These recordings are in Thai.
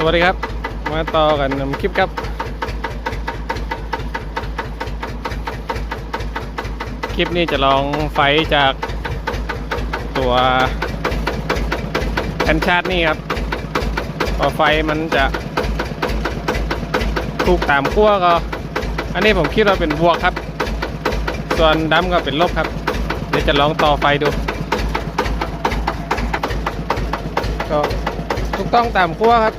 สวัสดีครับ มาต่อกันคลิปครับ คลิปนี้จะลองไฟจากตัวแอนชาร์ดนี่ครับพอไฟมันจะถูกตามขั้วก็ อันนี้ผมคิดว่าเป็นบวกครับ ส่วนดำก็เป็นลบครับ เดี๋ยวจะลองต่อไฟดูก็ถูกต้องตามขั้วครับ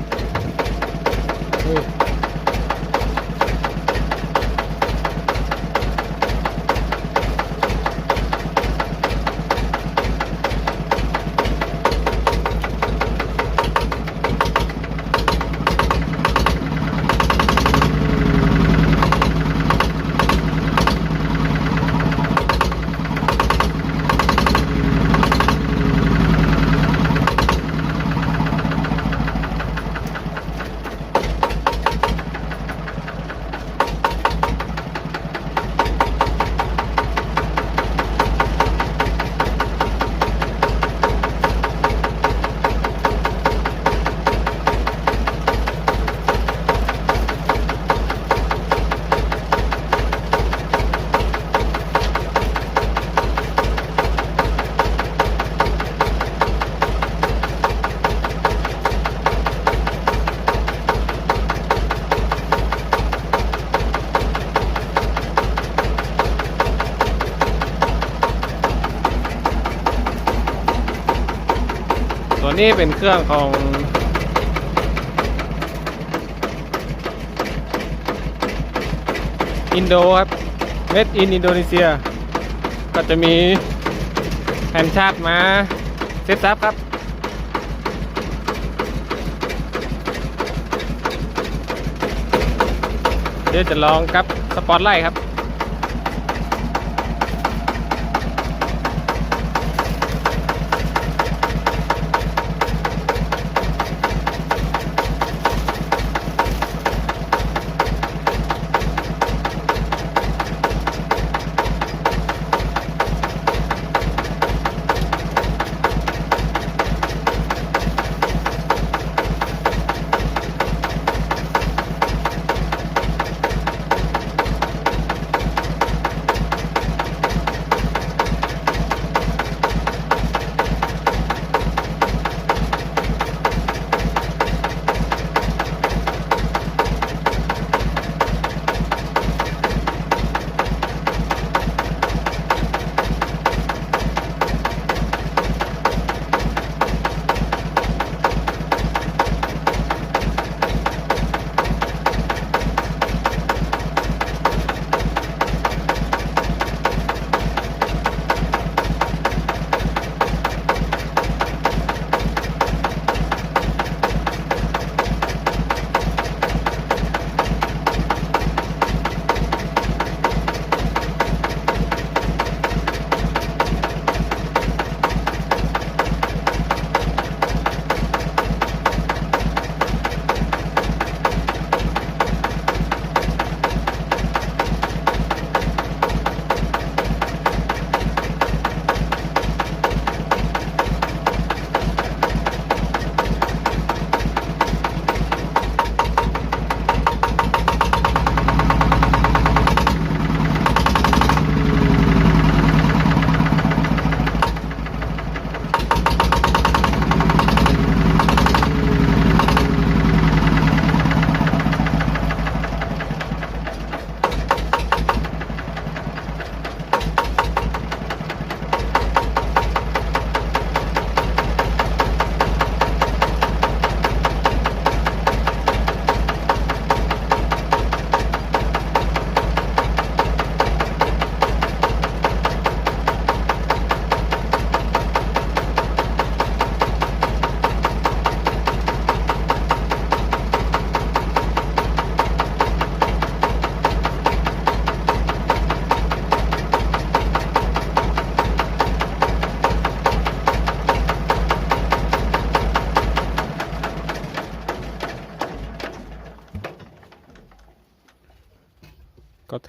ตัวนี้เป็นเครื่องของอินโดครับ Made in Indonesia ก็จะมีแผ่นชาร์จมาเซตซับครับ เดี๋ยวจะลองกับสปอตไลท์ครับ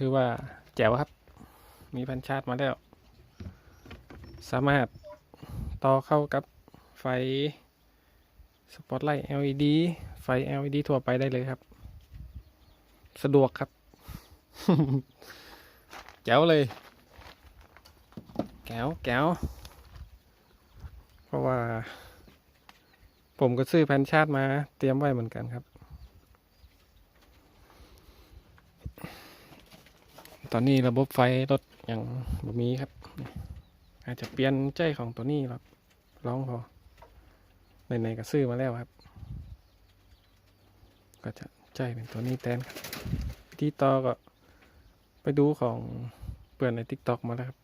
ถือว่าแจ๋วครับ มีพันชาร์จมาแล้ว สามารถต่อเข้ากับไฟสปอตไลท์ LED ไฟ LED ทั่วไปได้เลยครับ สะดวกครับ แจ๋วเลย แก้วแก้วเพราะว่า ผมก็ซื้อแผ่นชาร์มาเตรียมไว้เหมือนกันครับ ตอนนี้ระบบไฟรถยังบ่มีครับ อาจจะเปลี่ยนใจของตัวนี้หรอกร้องพอในๆก็ซื้อมาแล้วครับ ก็จะใจเป็นตัวนี้แทนครับที่ต่อก็ไปดูของเปื่อนในทิกตอกมาแล้วครับ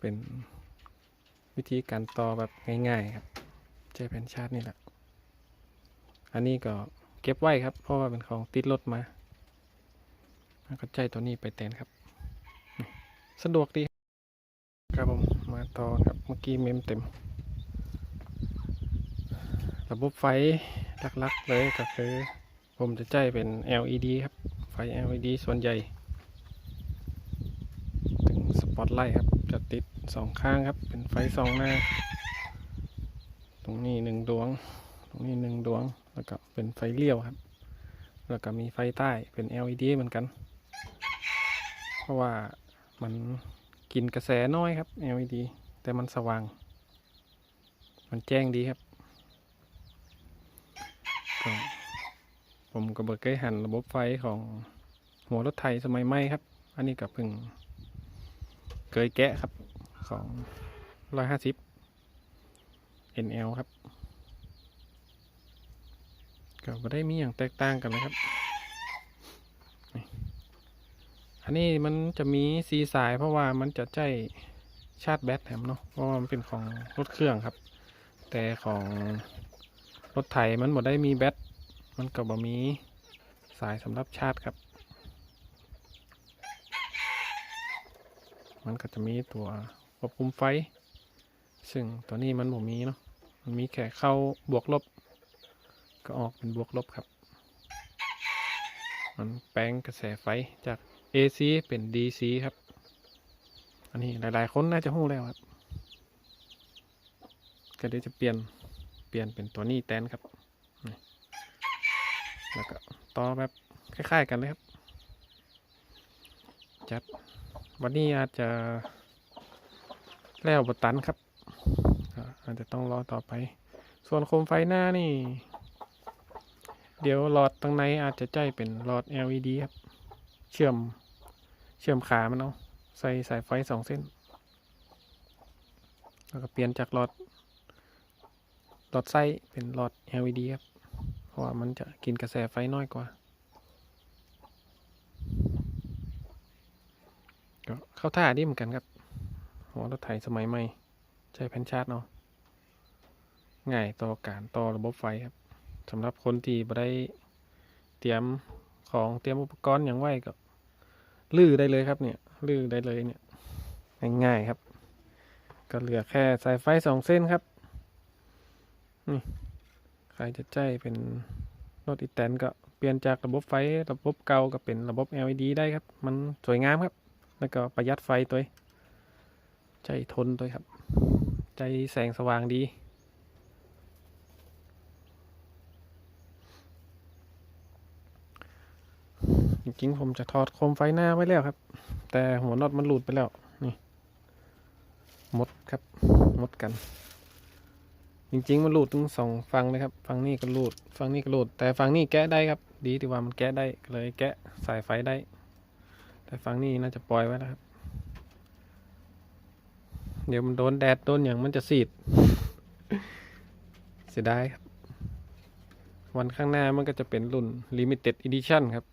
เป็นวิธีการต่อแบบง่ายๆครับใจแผ่นชาร์จนี่แหละ อันนี้ก็เก็บไว้ครับ เพราะว่าเป็นของติดรถมา แล้วก็ใจตัวนี้ไปแทนครับ สะดวกดีครับผมมาต่อครับเมื่อกี้เมมเต็ม ระบบไฟหลักๆเลยก็คือ ผมจะใจเป็น LED ครับ ไฟ LED ส่วนใหญ่ ถึงสปอตไลท์ครับ จะติดสองข้างครับ เป็นไฟสองหน้า ตรงนี้หนึ่งดวง ตรงนี้หนึ่งดวง แล้วก็เป็นไฟเลี้ยวครับ แล้วก็มีไฟใต้เป็น LED เหมือนกัน ราะว่ามันกินกระแสน้อยครับ LED แต่มันสว่าง มันแจ้งดีครับ ผมก็เบิกเคยหันระบบไฟของหัวรถไทยสมัยใหม่ครับ อันนี้ก็เพิ่งเคยแกะครับของ150 NL ครับ ก็ไม่ได้มีอย่างแตกต่างกันนะครับ อันนี้มันจะมีสีสายเพราะว่ามันจะใจชาร์จแบตแถมเนาะเพราะว่ามันเป็นของรถเครื่องครับ แต่ของรถไถมันบ่ได้มีแบตมันก็บ่มีสายสำหรับชาร์จครับ มันก็จะมีตัวควบคุมไฟ ซึ่งตัวนี้มันบ่มีเนาะมันมีแค่เข้าบวกลบ ก็ออกเป็นบวกลบครับ มันแปลงกระแสไฟจาก AC เป็น DC ครับ อันนี้หลายๆ คนน่าจะหู้แล้วครับ ก็เดี๋ยวจะเปลี่ยน เปลี่ยนเป็นตัวนี้แทนครับ แล้วก็ต่อแบบคล้ายๆกันเลยครับ จัด วันนี้อาจจะแล้วบตันครับอาจจะต้องรอต่อไป ส่วนโคมไฟหน้านี่ เดี๋ยวหลอดตรงในอาจจะใจเป็นหลอด LED ครับ ชื่อม เชื่อมขามันเอาใส่สายไฟสองเส้น แล้วก็เปลี่ยนจากหลอด หลอดไส้เป็นหลอด LED ครับ เพราะว่ามันจะกินกระแสไฟน้อยกว่า ก็เข้าท่าดีเหมือนกันครับหัวรถไถสมัยใหม่ ใช้แผ่นชาร์จเนาะ ง่ายต่อการต่อระบบไฟครับสำหรับคนที่บ่ได้เตรียมของเตรียมอุปกรณ์อย่างไว้ก็ ลื้อได้เลยครับเนี่ยลื้อได้เลยเนี่ยง่ายๆครับ ก็เหลือแค่สายไฟสองเส้นครับนี่ใครจะใจเป็นรถอีแตนก็เปลี่ยนจากระบบไฟระบบเก่าก็เป็นระบบ LED ได้ครับ มันสวยงามครับ แล้วก็ประหยัดไฟตัวใจทนตัวครับ ใจแสงสว่างดี ริงผมจะถอดโคมไฟหน้าไว้แล้วครับ แต่หัวน็อตมันหลุดไปแล้ว นี่หมดครับหมดกัน จริง ๆ มันหลุดทั้งสองฝั่งเลยครับฝั่งนี้ก็หลุดฝั่งนี้ก็หลุดแต่ฝั่งนี้แกะได้ครับ ดีที่ว่ามันแกะได้เลยแกะสายไฟได้ แต่ฝั่งนี้น่าจะปล่อยไว้แล้วครับ เดี๋ยวมันโดนแดดโดนอย่างมันจะสีดเสียดายครับวันข้างหน้ามันก็จะเป็นรุ่น limited edition ครับ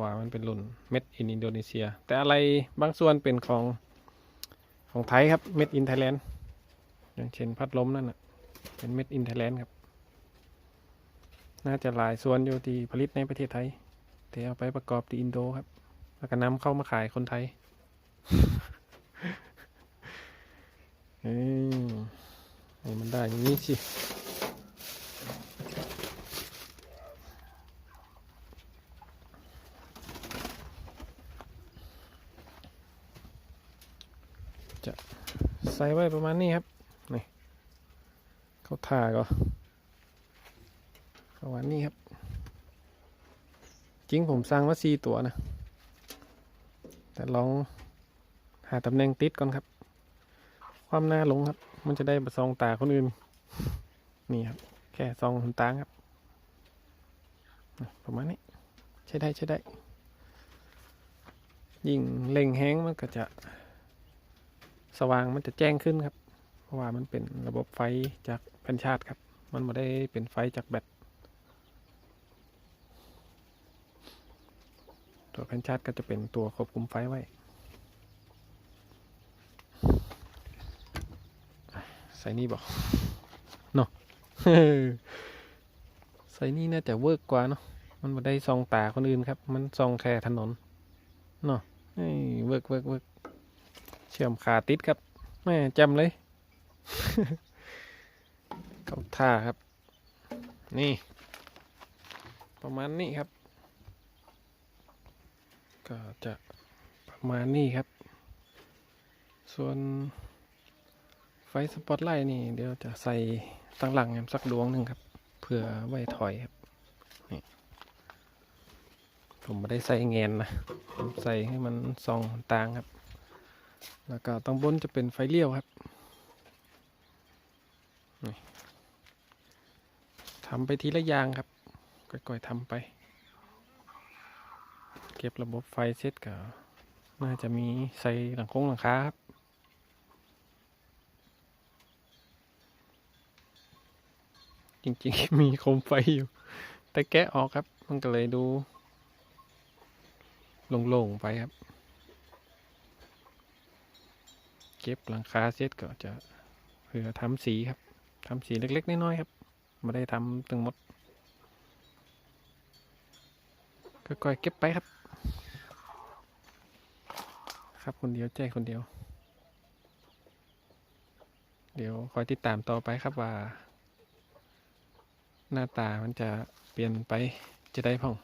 ว่ามันเป็นรุ่น Made in Indonesia แต่อะไรบางส่วนเป็นของของไทยครับ Made in Thailand อย่างเช่นพัดลมนั่นนะเป็น Made in Thailand ครับ น่าจะหลายส่วนอยู่ที่ผลิตในประเทศไทยแต่เอาไปประกอบที่อินโดครับ แล้วก็นำเข้ามาขายคนไทยเอ้มันได้อย่างนี้สิ ใส่ไว้ประมาณนี้ครับ นี่เขาทาก็ประมาณนี้ครับ จริงผมสั่งว่าสี่ตัวนะ แต่ลองหาตำแหน่งติดก่อนครับ ความหน้าลงครับ มันจะได้บะซองตาคนอื่น นี่ครับ แค่ซองคนตางครับ ประมาณนี้ ใช้ได้ใช้ได้ ยิ่งเล็งแห้งมันก็จะ สว่างมันจะแจ้งขึ้นครับ เพราะว่ามันเป็นระบบไฟจากแผ่นชาร์จครับ มันไม่ได้เป็นไฟจากแบตตัวแผ่นชาร์จก็จะเป็นตัวควบคุมไฟไว้ ใส่นี่บอกเนาะใส่นี่น่าจะเวิร์กกว่าเนาะมันไม่ได้ซองตาคนอื่นครับ มันซองแค่ถนนเนาะเวิร์กเวิร์กเวิร์ก เชื่อมขาติดครับแม่จำเลย เขาท่าครับ นี่ ประมาณนี้ครับ ก็จะประมาณนี้ครับ ส่วนไฟสปอตไลท์นี่ เดี๋ยวจะใส่ตั้งหลังสักดวงหนึ่งครับ เพื่อไว้ถอยครับนี่ผมไม่ได้ใส่เงนนะ ผมใส่ให้มันส่องต่างครับ แล้วก็ตรงบนจะเป็นไฟเลี้ยวครับทำไปทีละอย่างครับค่อยๆทำไป เก็บระบบไฟเสร็จก็น่าจะมีใส่หลังโค้งหลังคาครับจริงๆ มีโคมไฟอยู่ แต่แกะออกครับ มันก็เลยดูโล่งๆไปครับ เก็บหลังคาเสร็จก็จะเพื่อทำสีครับทำสีเล็ก ๆ น้อยๆครับไม่ได้ทำทั้งหมดค่อยๆเก็บไปครับ ครับคนเดียวใจคนเดียว เดี๋ยวคอยติดตามต่อไปครับว่า หน้าตามันจะเปลี่ยนไปจะได้พ่อง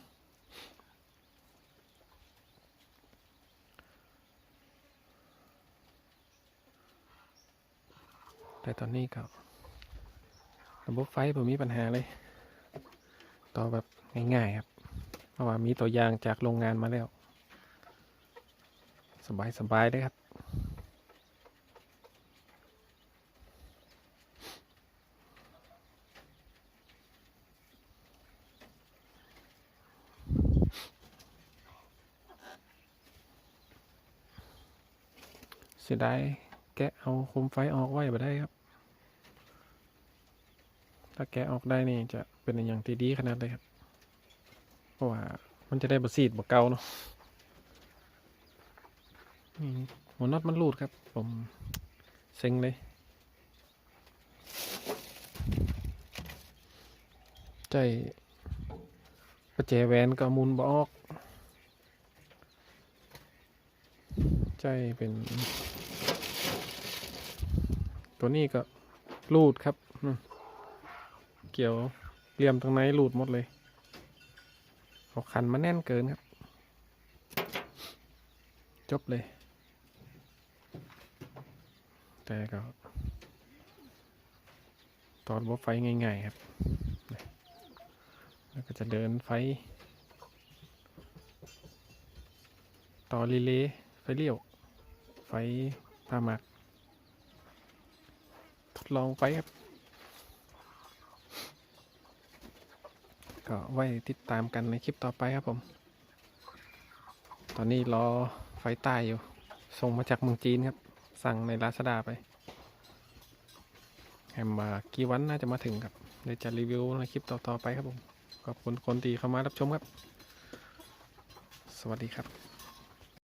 แต่ตอนนี้ก็ระบบไฟผมมีปัญหาเลย ต่อแบบง่ายๆครับ เพราะว่ามีตัวอยางจากโรงงานมาแล้ว สบายๆเลยครับเสียดาย แกะเอาโคมไฟออกไว้บ่ได้ครับ ถ้าแกะออกได้นี่จะเป็นอย่างที่ดีขนาดเลยครับ เพราะว่ามันจะได้บสีดบเก่าเนาะนี่หัวน็อตมันรูดครับ ผมเซ็งเลย ใจประแจแหวนก็มุนบออก ใจเป็น ตัวนี้ก็รูดครับ เกี่ยวเหลี่ยมตรงไหนรูดหมดเลยเอาขันมาแน่นเกินครับ จบเลย แต่ก็ตอนว่าไฟง่ายๆครับ แล้วก็จะเดินไฟ ต่อรีเลย์ไฟเลี้ยว ไฟพาหมัก ทดลองไฟครับ ก็ไว้ติดตามกันในคลิปต่อไปครับผม ตอนนี้รอไฟใต้อยู่ ส่งมาจากเมืองจีนครับ สั่งในลาซาด้าไปแฮมมากี่วันน่าจะมาถึงครับเดี๋ยวจะรีวิวในคลิปต่อๆไปครับผม ขอบคุณคนที่เข้ามารับชมครับ สวัสดีครับ